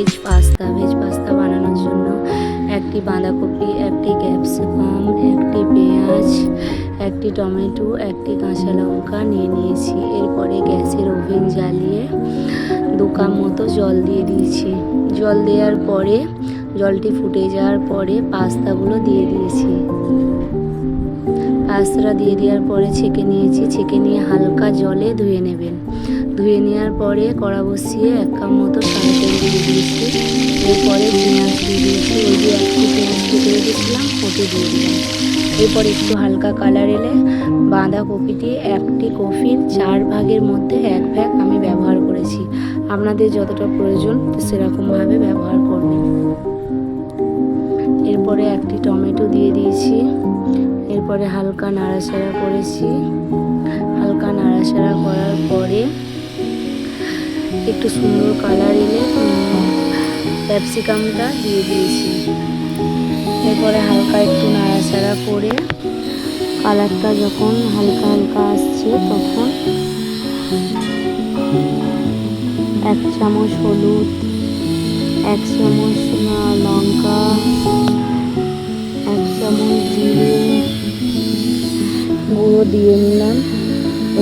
Veg pasta veg pasta বানানোর জন্য একটি বাঁধাকপি, একটি ক্যাপসিকাম, একটি পেঁয়াজ, একটি টমেটো, একটি কাঁচা লঙ্কা নিয়ে নিয়েছি। এরপরে গ্যাসের ওভেন জ্বালিয়ে দু কাপ মতো জল দিয়ে দিয়েছি। জল দেওয়ার পরে, জলটি ফুটে যাওয়ার পরে পাস্তাগুলো দিয়ে দিয়েছি। পাস্তাটা দিয়ে দেওয়ার পরে ছেঁকে নিয়েছি। ছেঁকে নিয়ে হালকা জলে ধুয়ে নেবেন। ধুয়ে নেওয়ার পরে কড়া বসিয়ে এক কাপ মতো সাদা এরপরে পেঁয়াজ দিয়ে দিয়েছি ওই যে একটু পেঁয়াজ কেটে রেখেছিলাম ওটি দিয়ে দিলাম। এরপর একটু হালকা কালার এলে বাঁধাকপিটি একটি কফির চার ভাগের মধ্যে এক ভাগ আমি ব্যবহার করেছি। আপনাদের যতটা প্রয়োজন সেরকমভাবে ব্যবহার করবেন। এরপরে একটি টমেটো দিয়ে দিয়েছি। এরপরে হালকা নাড়াচাড়া করেছি। হালকা নাড়াচাড়া করার পরে একটু সুন্দর কালার এলে ক্যাপসিকামটা দিয়ে দিয়েছি। এরপরে হালকা একটু নাড়াচাড়া করে কালারটা যখন হালকা হালকা আসছে তখন এক চামচ হলুদ, এক চামচ লঙ্কা, এক চামচ জিরে গুঁড়ো দিয়ে নিলাম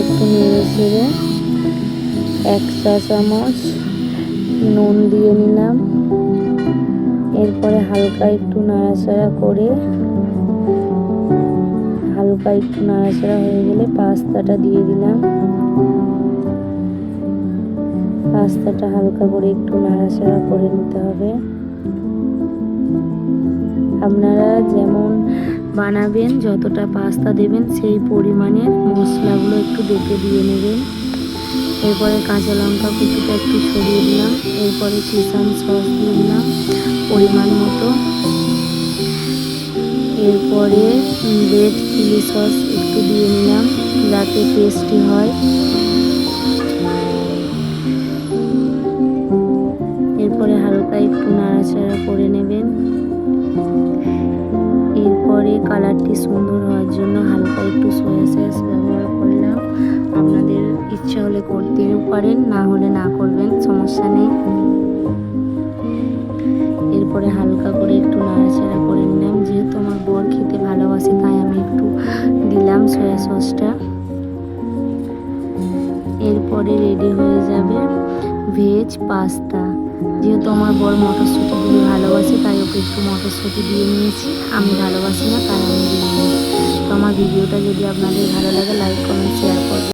একটু নেড়ে চেড়ে। এক চা চামচ নুন দিয়ে নিলাম। এরপরে হালকা একটু নাড়াচাড়া করে, হালকা একটু নাড়াচাড়া হয়ে গেলে পাস্তাটা দিয়ে দিলাম। পাস্তাটা হালকা করে একটু নাড়াচাড়া করে নিতে হবে। আপনারা যেমন বানাবেন, যতটা পাস্তা দেবেন, সেই পরিমাণের মশলাগুলো একটু দেখে দিয়ে নেবেন। এরপরে কাঁচা লঙ্কা কুচিটা একটু সরিয়ে দিলাম। এরপরে চিসান সস দিয়ে দিলাম পরিমাণ মতো। এরপরে রেড চিলি সস একটু দিয়ে নিলাম যাতে টেস্টি হয়। করতেও পারেন, না হলে না করবেন, সমস্যা নেই। এরপরে হালকা করে একটু নাড়াচাড়া করে নিলাম, যেহেতু আমার বর খেতে ভালোবাসে, তাই আমি একটু দিলাম সয়া সসটা। এরপরে রেডি হয়ে যাবে ভেজ পাস্তা যেহেতু আমার বর মটরশুঁটি দিয়ে ভালোবাসে, তাই ওকে একটু মটরশুঁটি দিয়ে নিয়েছি। আমি ভালোবাসি না, তাই আমি দিয়ে নিয়েছি তো আমার ভিডিওটা যদি আপনাদের ভালো লাগে লাইক কমেন্ট শেয়ার করবেন।